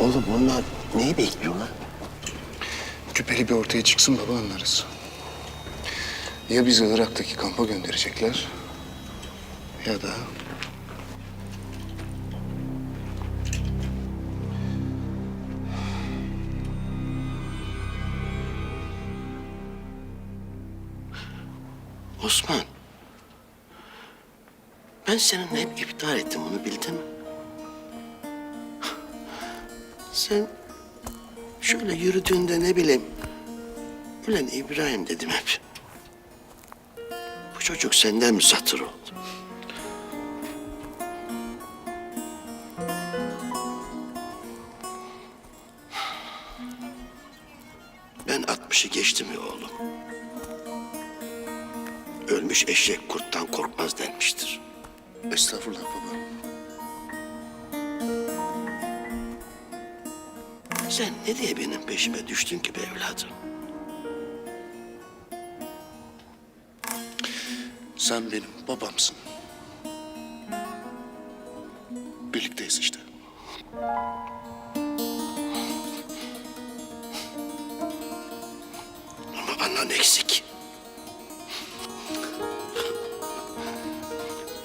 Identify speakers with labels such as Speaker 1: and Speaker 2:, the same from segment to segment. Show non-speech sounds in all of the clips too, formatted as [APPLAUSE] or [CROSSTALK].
Speaker 1: Oğlum bunlar neyi bekliyorlar?
Speaker 2: Küpeli bir ortaya çıksın baba anlarız. Ya bizi Irak'taki kampa gönderecekler ya da
Speaker 1: Osman. Ben seninle hep iptal ettim bunu bildin mi? Sen şöyle yürüdüğünde ne bileyim Ulan İbrahim dedim hep. Bu çocuk senden mi satır oldu? Ben 60'ı geçtim ya oğlum. Ölmüş eşek kurttan korkmaz denmiştir.
Speaker 2: estağfurullah baba.
Speaker 1: Sen ne diye benim peşime düştün ki be evladım?
Speaker 2: Sen benim babamsın. Birlikteyiz işte.
Speaker 1: Ama anan eksik.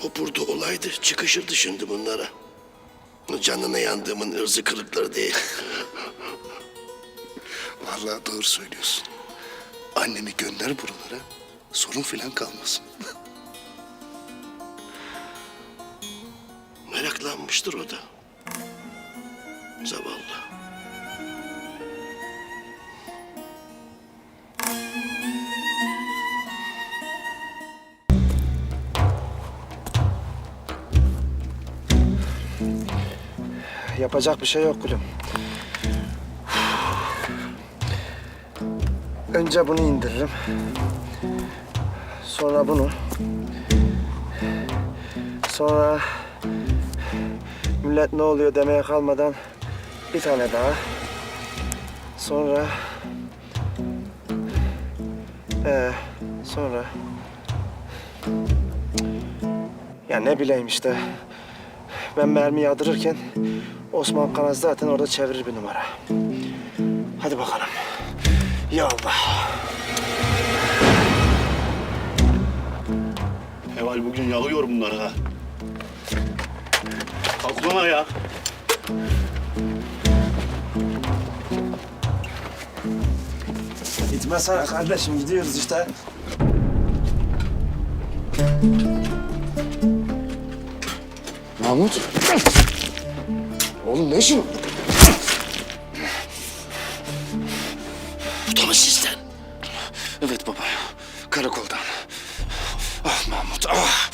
Speaker 1: O burada olaydı, çıkışırdı şimdi bunlara. Canına yandığımın ırzı kırıkları değil.
Speaker 2: Vallahi doğru söylüyorsun. Annemi gönder buralara. Sorun filan kalmasın. [LAUGHS]
Speaker 1: Meraklanmıştır o da. Zavallı.
Speaker 3: Yapacak bir şey yok gülüm. Önce bunu indiririm. Sonra bunu. Sonra millet ne oluyor demeye kalmadan bir tane daha. Sonra ee, sonra ya ne bileyim işte. Ben mermi yağdırırken Osman Kanaz zaten orada çevirir bir numara. Hadi bakalım. Ya Allah.
Speaker 4: Heval bugün yalıyor bunları ha. Kalk ulan ayağa.
Speaker 3: Gitmesene kardeşim gidiyoruz işte.
Speaker 2: Mahmut. Oğlum ne işin? Evet baba. Karakoldan. Ah Mahmut ah.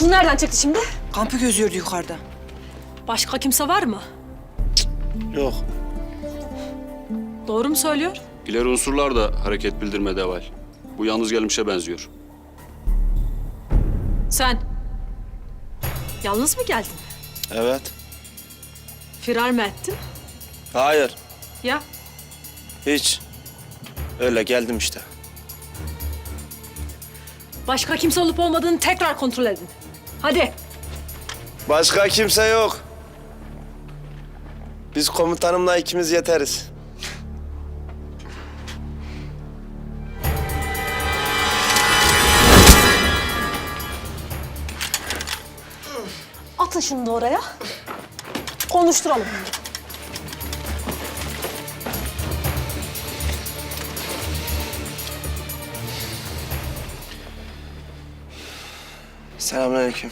Speaker 5: Bu nereden çıktı şimdi?
Speaker 6: Kampı gözüyordu yukarıda.
Speaker 5: Başka kimse var mı?
Speaker 3: Yok.
Speaker 5: Doğru mu söylüyor?
Speaker 7: İleri unsurlar da hareket bildirmede evvel. Bu yalnız gelmişe benziyor.
Speaker 5: Sen. Yalnız mı geldin?
Speaker 3: Evet.
Speaker 5: Firar mı ettin?
Speaker 3: Hayır.
Speaker 5: Ya
Speaker 3: Hiç. Öyle geldim işte.
Speaker 5: başka kimse olup olmadığını tekrar kontrol edin. Hadi.
Speaker 3: Başka kimse yok. Biz komutanımla ikimiz yeteriz.
Speaker 5: Atın şunu da oraya. Konuşturalım.
Speaker 3: Selamünaleyküm.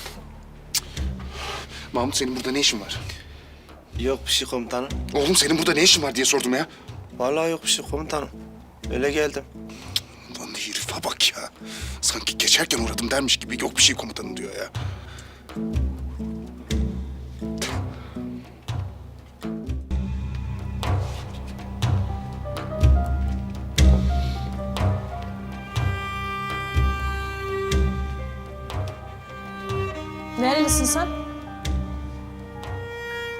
Speaker 2: Mahmut senin burada ne işin var?
Speaker 3: Yok bir şey komutanım.
Speaker 2: Oğlum senin burada ne işin var diye sordum ya.
Speaker 3: Vallahi yok bir şey komutanım. Öyle geldim.
Speaker 2: Lan herife bak ya. Sanki geçerken uğradım dermiş gibi yok bir şey komutanım diyor ya.
Speaker 5: Nerelisin sen?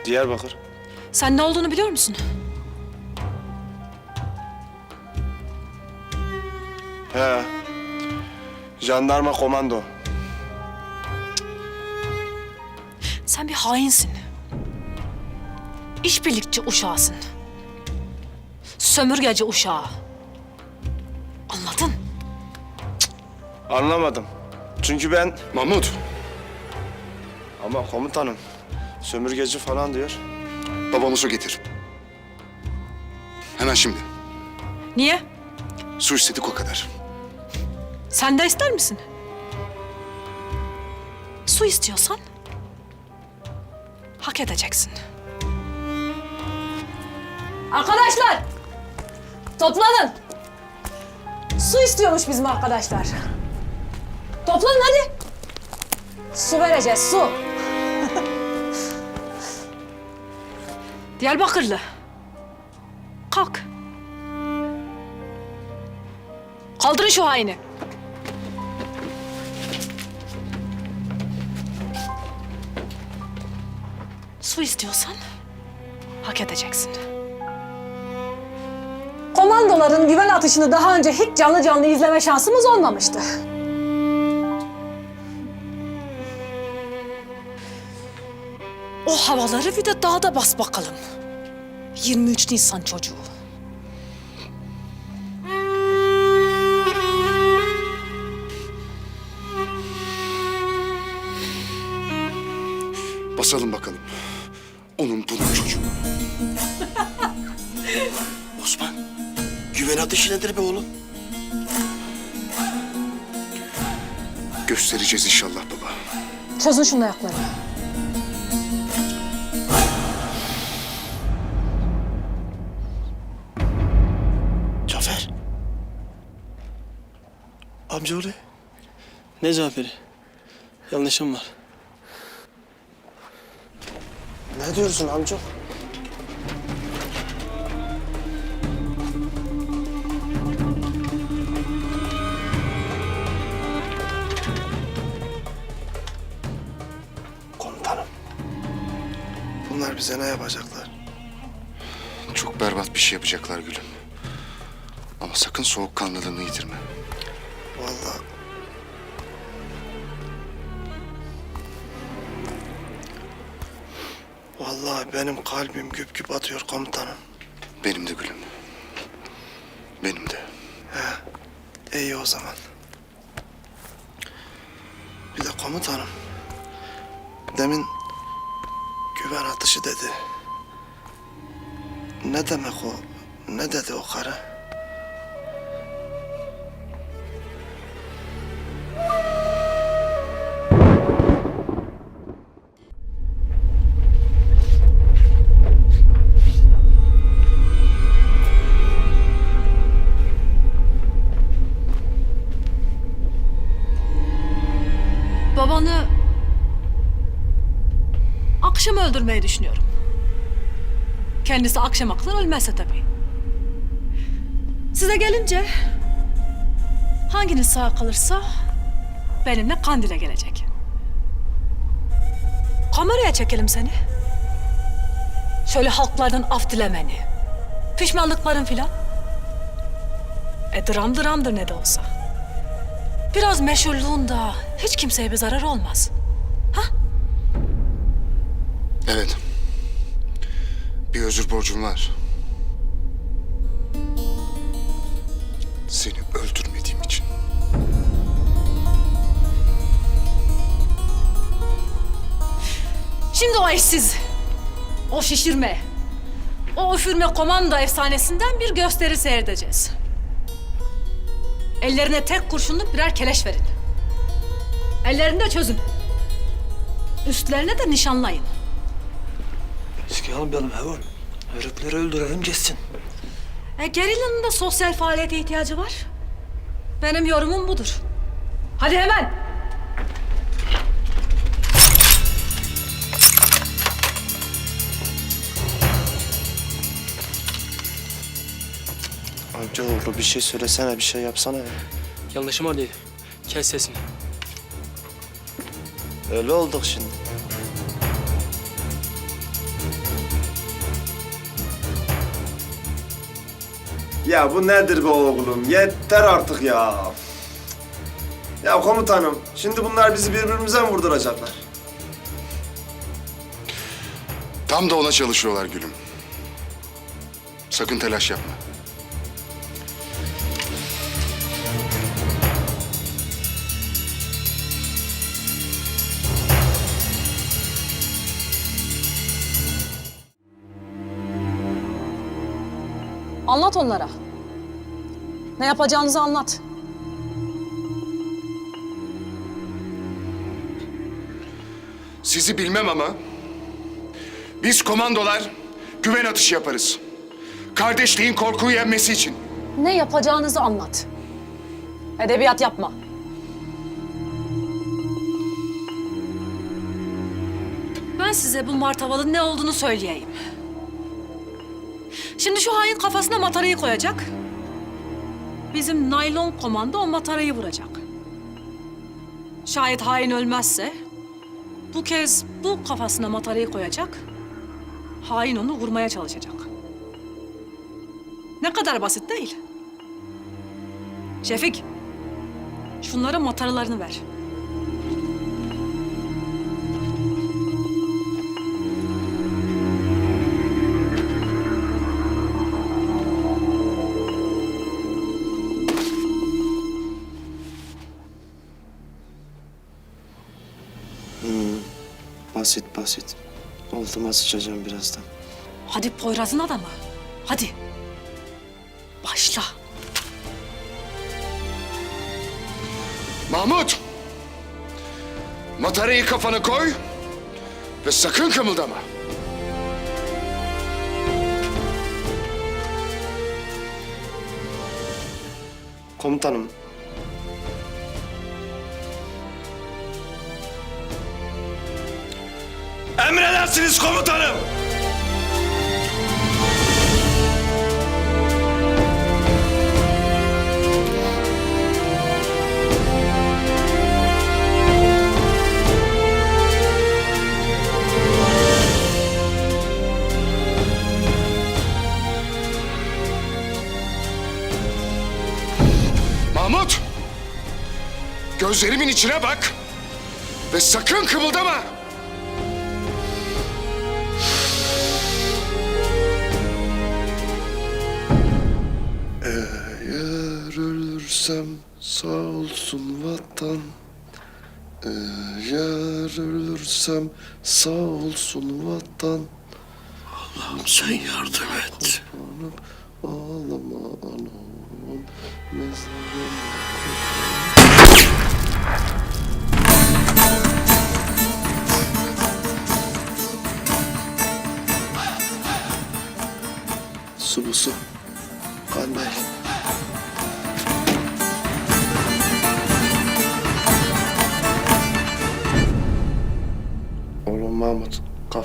Speaker 3: Diyarbakır.
Speaker 5: Sen ne olduğunu biliyor musun?
Speaker 3: He. Jandarma komando.
Speaker 5: Sen bir hainsin. işbirlikçi uşağısın. Sömürgeci uşağı. Anladın?
Speaker 3: Anlamadım. Çünkü ben...
Speaker 2: Mahmut,
Speaker 3: Ama komutanım, sömürgeci falan diyor.
Speaker 2: babamızı getir. Hemen şimdi.
Speaker 5: Niye?
Speaker 2: Su istedik o kadar.
Speaker 5: Sen de ister misin? Su istiyorsan hak edeceksin. Arkadaşlar! Toplanın! Su istiyormuş bizim arkadaşlar. Toplanın hadi. Su vereceğiz, su. Diyarbakırlı. Kalk. Kaldırın şu haini. Su istiyorsan hak edeceksin.
Speaker 6: Komandoların güven atışını daha önce hiç canlı canlı izleme şansımız olmamıştı.
Speaker 5: O havaları bir de dağda bas bakalım. 23 Nisan çocuğu.
Speaker 2: Basalım bakalım. Onun bunun çocuğu. [LAUGHS]
Speaker 1: Osman, güven atışı nedir be oğlum?
Speaker 2: Göstereceğiz inşallah baba.
Speaker 6: Çözün şunun ayaklarını.
Speaker 1: Amcaoğlu.
Speaker 8: Ne Cafer'i? Yanlışım var.
Speaker 3: Ne diyorsun amca? Komutanım. Bunlar bize ne yapacaklar?
Speaker 2: Çok berbat bir şey yapacaklar gülüm. Ama sakın soğukkanlılığını yitirme.
Speaker 3: Vallahi. Vallahi benim kalbim güp güp atıyor komutanım.
Speaker 2: Benim de gülüm. Benim de.
Speaker 3: İyi o zaman. Bir de komutanım. Demin güven atışı dedi. Ne demek o? Ne dedi o karı?
Speaker 5: Akşam öldürmeyi düşünüyorum. Kendisi akşam aklar ölmezse tabii. Size gelince hanginiz sağ kalırsa benimle Kandil'e gelecek. Kameraya çekelim seni. Şöyle halklardan af dilemeni, pişmanlıkların filan. E dram dramdır ne de olsa. Biraz meşhurluğun da hiç kimseye bir zarar olmaz.
Speaker 2: Evet. Bir özür borcum var. Seni öldürmediğim için.
Speaker 5: Şimdi o eşsiz, o şişirme, o üfürme komando efsanesinden bir gösteri seyredeceğiz. Ellerine tek kurşunluk birer keleş verin. Ellerini de çözün. Üstlerine de nişanlayın.
Speaker 8: Eski almayalım Heval. Herifleri öldürelim geçsin.
Speaker 5: E, gerilla'nın da sosyal faaliyete ihtiyacı var. Benim yorumum budur. Hadi hemen.
Speaker 3: Amcaoğlu bir şey söylesene, bir şey yapsana ya.
Speaker 8: Yanlışım dedi. Kes sesini.
Speaker 3: Öyle olduk şimdi. Ya bu nedir be oğlum? Yeter artık ya. Ya komutanım, şimdi bunlar bizi birbirimize mi vurduracaklar?
Speaker 2: Tam da ona çalışıyorlar gülüm. Sakın telaş yapma.
Speaker 6: Anlat onlara. Ne yapacağınızı anlat.
Speaker 2: Sizi bilmem ama biz komandolar güven atışı yaparız. Kardeşliğin korkuyu yenmesi için.
Speaker 6: Ne yapacağınızı anlat. Edebiyat yapma.
Speaker 5: Ben size bu martavalın ne olduğunu söyleyeyim. Şimdi şu hain kafasına matarayı koyacak. Bizim naylon komando o matarayı vuracak. Şayet hain ölmezse bu kez bu kafasına matarayı koyacak. Hain onu vurmaya çalışacak. Ne kadar basit değil. Şefik, şunlara mataralarını ver.
Speaker 3: Basit basit. Altıma sıçacağım birazdan.
Speaker 5: Hadi Poyraz'ın adamı. Hadi. Başla.
Speaker 2: Mahmut! Matarayı kafana koy ve sakın kımıldama.
Speaker 3: Komutanım. Emredersiniz komutanım.
Speaker 2: Mahmut! Gözlerimin içine bak ve sakın kımıldama.
Speaker 1: Ölürsem sağ olsun vatan. Eğer ölürsem sağ olsun vatan. Allah'ım sen yardım et. Ağlama anam. Mezarım. Su bu su. Kan değil.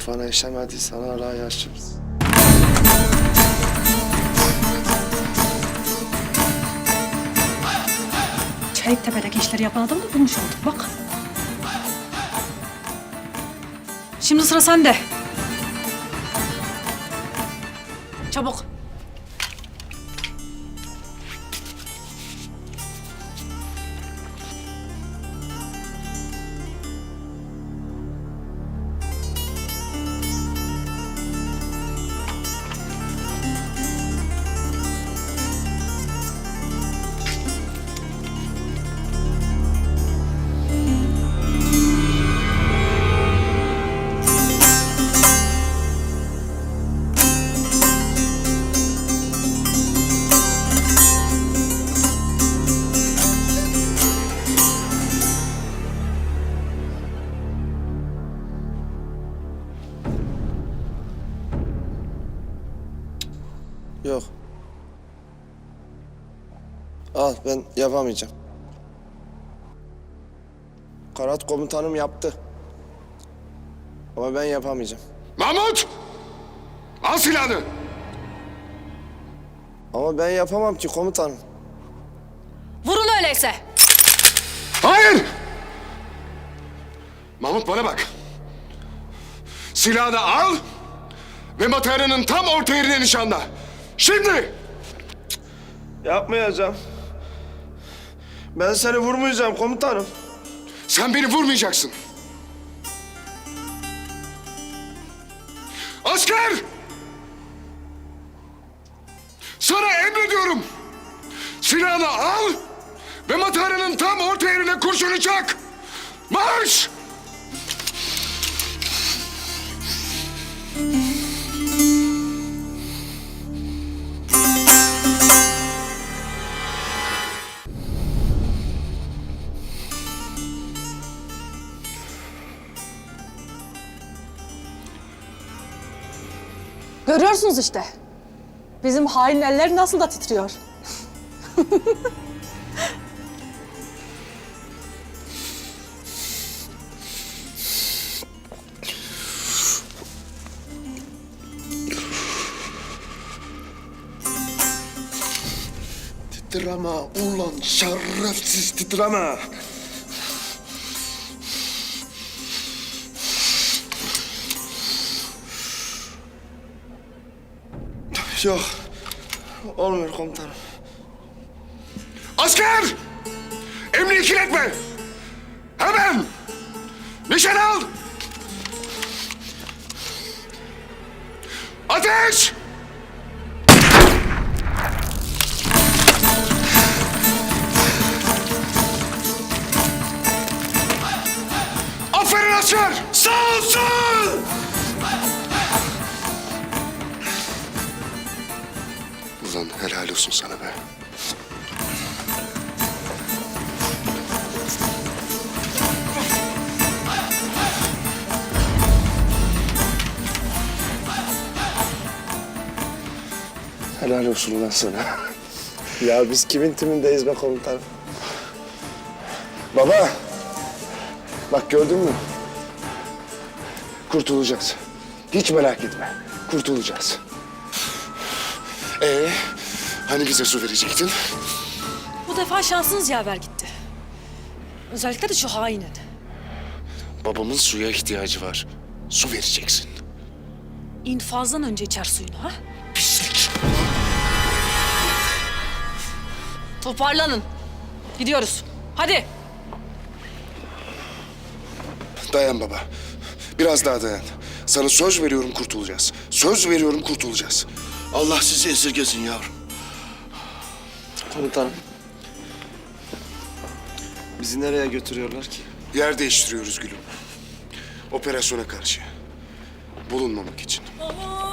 Speaker 3: Kafana işemediysen hala yaşıyoruz.
Speaker 5: Çeliktepe'deki işleri yapan adamı da bulmuş olduk bak. Şimdi sıra sende. Çabuk.
Speaker 3: Yok. Al ben yapamayacağım. Karat komutanım yaptı. Ama ben yapamayacağım.
Speaker 2: Mahmut! Al silahını.
Speaker 3: Ama ben yapamam ki komutanım.
Speaker 5: Vurun öyleyse.
Speaker 2: Hayır! Mahmut bana bak. Silahını al ve Mataranın tam orta yerine nişanla. Şimdi!
Speaker 3: Yapmayacağım. Ben seni vurmayacağım komutanım.
Speaker 2: Sen beni vurmayacaksın. Asker! Sana emrediyorum. Silahını al ve Mataran'ın tam orta yerine kurşunu çak. Marş!
Speaker 6: Görüyorsunuz işte. Bizim hain eller nasıl da titriyor.
Speaker 1: Titreme ulan şerefsiz titreme.
Speaker 3: Yok. Olmuyor komutanım.
Speaker 2: Asker! Emni ikiletme! Hemen! Nişan al! Ateş! Aferin asker! Sağ olsun! Ulan helal olsun sana be.
Speaker 3: Helal olsun ulan sana. [LAUGHS] ya biz kimin timindeyiz be komutanım?
Speaker 2: Baba. Bak gördün mü? Kurtulacağız. Hiç merak etme. Kurtulacağız. Ee, hani bize su verecektin?
Speaker 5: Bu defa şansınız yaver gitti. Özellikle de şu hainin.
Speaker 2: Babamın suya ihtiyacı var. Su vereceksin.
Speaker 5: İnfazdan önce içer suyunu ha?
Speaker 2: Pislik.
Speaker 5: Toparlanın. Gidiyoruz. Hadi.
Speaker 2: Dayan baba. Biraz daha dayan. Sana söz veriyorum kurtulacağız. Söz veriyorum kurtulacağız.
Speaker 1: Allah sizi esirgesin yavrum.
Speaker 3: Komutanım. Bizi nereye götürüyorlar ki?
Speaker 2: Yer değiştiriyoruz gülüm. Operasyona karşı. Bulunmamak için.
Speaker 5: Aman